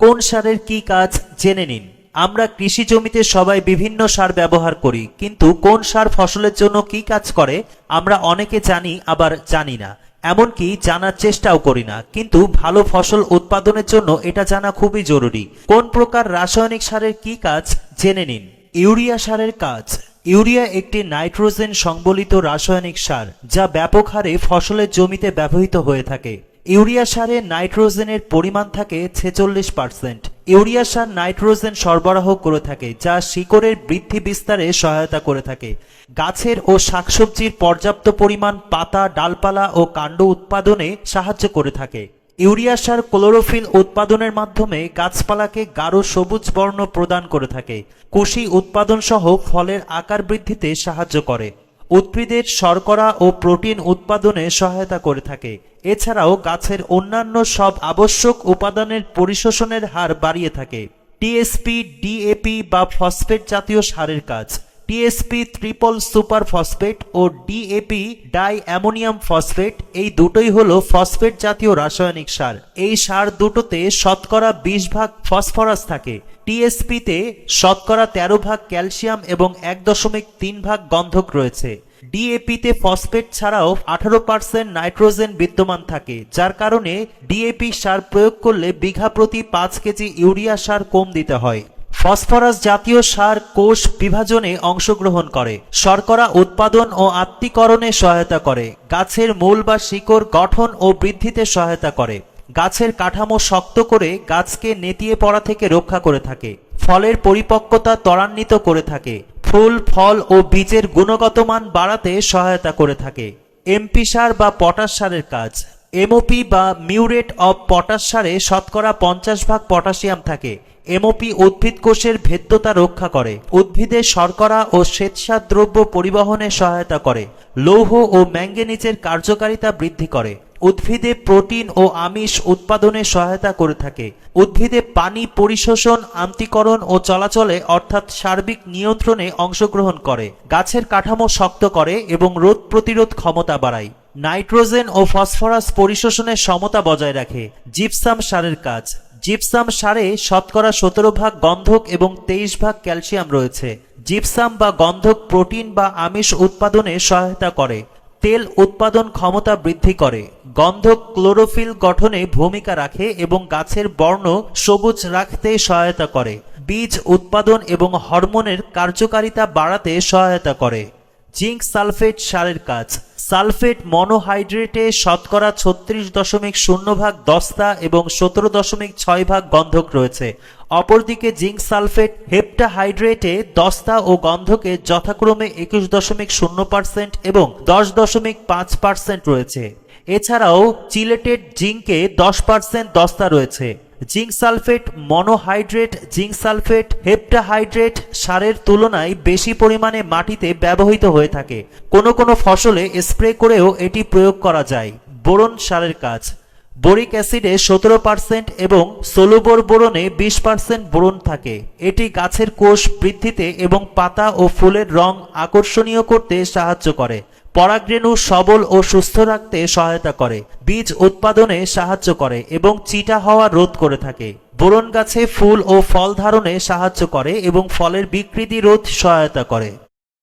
কোন সারের কি কাজ জেনে নিন। আমরা কৃষি জমিতে সবাই বিভিন্ন সার ব্যবহার করি, কিন্তু কোন সার ফসলের জন্য কি কাজ করে, আমরা অনেকে জানি, আবার জানি না। এমনকি জানার চেষ্টাও করি না, কিন্তু ভালো ফসল উৎপাদনের জন্য এটা জানা খুবই জরুরি। কোন প্রকার রাসায়নিক সারের কি কাজ জেনে নিন। ইউরিয়া সারের কাজ। ইউরিয়া একটি নাইট্রোজেন সংবলিত রাসায়নিক সার, যা ব্যাপক হারে ফসলের জমিতে ব্যবহৃত হয়ে থাকে। ইউরিয়া সারে নাইট্রোজেনের পরিমাণ থাকে ছেচল্লিশ পার্সেন্ট। ইউরিয়া সার নাইট্রোজেন সরবরাহ করে থাকে, যা শিকড়ের বৃদ্ধি বিস্তারে সহায়তা করে থাকে। গাছের ও শাকসবজির পর্যাপ্ত পরিমাণ পাতা, ডালপালা ও কাণ্ড উৎপাদনে সাহায্য করে থাকে। ইউরিয়া সার ক্লোরোফিল উৎপাদনের মাধ্যমে গাছপালাকে গাঢ় সবুজ বর্ণ প্রদান করে থাকে। কুশি উৎপাদন সহ ফলের আকার বৃদ্ধিতে সাহায্য করে। উদ্ভিদের শর্করা ও প্রোটিন উৎপাদনে সহায়তা করে থাকে। এছাড়াও গাছের অন্যান্য সব আবশ্যক উপাদানের পরিশোষণের হার বাড়িয়ে থাকে। টিএসপি, ডিএপি বা ফসফেট জাতীয় সারের কাজ। টিএসপি ট্রিপল সুপার ফসফেট ও ডিএপি ডাই অ্যামোনিয়াম ফসফেট, এই দুটোই হলো ফসফেট জাতীয় রাসায়নিক সার। এই সার দুটোতে শতকরা বিশ ভাগ ফসফরাস থাকে। টিএসপিতে শতকরা তেরো ভাগ ক্যালসিয়াম এবং এক দশমিক তিন ভাগ গন্ধক রয়েছে। ডিএপিতে ফসফেট ছাড়াও আঠারো পার্সেন্ট নাইট্রোজেন বিদ্যমান থাকে, যার কারণে ডিএপি সার প্রয়োগ করলে বিঘা প্রতি পাঁচ কেজি ইউরিয়া সার কম দিতে হয়। ফসফরাস জাতীয় সার কোষ বিভাজনে অংশগ্রহণ করে। শর্করা উৎপাদন ও আত্মীকরণে সহায়তা করে। গাছের মূল বা শিকড় গঠন ও বৃদ্ধিতে সহায়তা করে। গাছের কাঠামো শক্ত করে গাছকে নেতিয়ে পড়া থেকে রক্ষা করে থাকে। ফলের পরিপক্কতা ত্বরান্বিত করে থাকে। ফুল, ফল ও বীজের গুণগত মান বাড়াতে সহায়তা করে থাকে। এমপি সার বা পটাশ সারের কাজ। এমওপি বা মিউরেট অব পটাশ সারে শতকরা পঞ্চাশ ভাগ পটাশিয়াম থাকে। এমওপি উদ্ভিদ কোষের ভেদ্যতা রক্ষা করে। উদ্ভিদের শর্করা ও শ্বেতসার দ্রব্য পরিবহনে সহায়তা করে। লৌহ ও ম্যাঙ্গেনিজের কার্যকারিতা বৃদ্ধি করে। উদ্ভিদে প্রোটিন ও আমিষ উৎপাদনে সহায়তা করে থাকে। উদ্ভিদে পানি পরিশোষণ, আন্তিকরণ ও চলাচলে অর্থাৎ সার্বিক নিয়ন্ত্রণে অংশগ্রহণ করে। গাছের কাঠামো শক্ত করে এবং রোগ প্রতিরোধ ক্ষমতা বাড়ায়। নাইট্রোজেন ও ফসফরাস পরিশোষণের সমতা বজায় রাখে। জিপসাম সারের কাজ। জিপসাম সারে শতকরা সতেরো ভাগ গন্ধক এবং তেইশ ভাগ ক্যালসিয়াম রয়েছে। জিপসাম বা গন্ধক প্রোটিন বা আমিষ উৎপাদনে সহায়তা করে। তেল উৎপাদন ক্ষমতা বৃদ্ধি করে। গন্ধক ক্লোরোফিল গঠনে ভূমিকা রাখে এবং গাছের বর্ণ সবুজ রাখতে সহায়তা করে। বীজ উৎপাদন এবং হরমোনের কার্যকারিতা বাড়াতে সহায়তা করে। জিঙ্ক সালফেট সারের কাজ। সালফেট মনোহাইড্রেটে শতকরা ছত্রিশ দশমিক শূন্য ভাগ দস্তা এবং সতেরো দশমিক ছয় ভাগ গন্ধক রয়েছে। অপরদিকে জিঙ্ক সালফেট হেপ্টাহাইড্রেটে দস্তা ও গন্ধকে যথাক্রমে একুশ দশমিক শূন্য পার্সেন্ট এবং দশ দশমিক পাঁচ পার্সেন্ট রয়েছে। এছাড়াও চিলেটেড জিঙ্কে দশ পার্সেন্ট দস্তা রয়েছে। Zinc sulphate, monohydrate, zinc sulphate, heptahydrate সারের তুলনায় বেশি পরিমাণে মাটিতে ব্যবহৃত হয়ে থাকে। কোনো কোনো ফসলে স্প্রে করেও এটি প্রয়োগ করা যায়। বোরন সারের কাজ। বোরিক অ্যাসিডে সতেরো পার্সেন্ট এবং সোলোবোর বোরনে বিশ পার্সেন্ট বোরন থাকে। এটি গাছের কোষ বৃদ্ধিতে এবং পাতা ও ফুলের রং আকর্ষণীয় করতে সাহায্য করে। পরাগরেণু সবল ও সুস্থ রাখতে সহায়তা করে, বীজ উৎপাদনে সাহায্য করে এবং চিটা হওয়া রোধ করে থাকে। বোরন গাছে ফুল ও ফল ধারণে সাহায্য করে এবং ফলের বিকৃতি রোধ সহায়তা করে।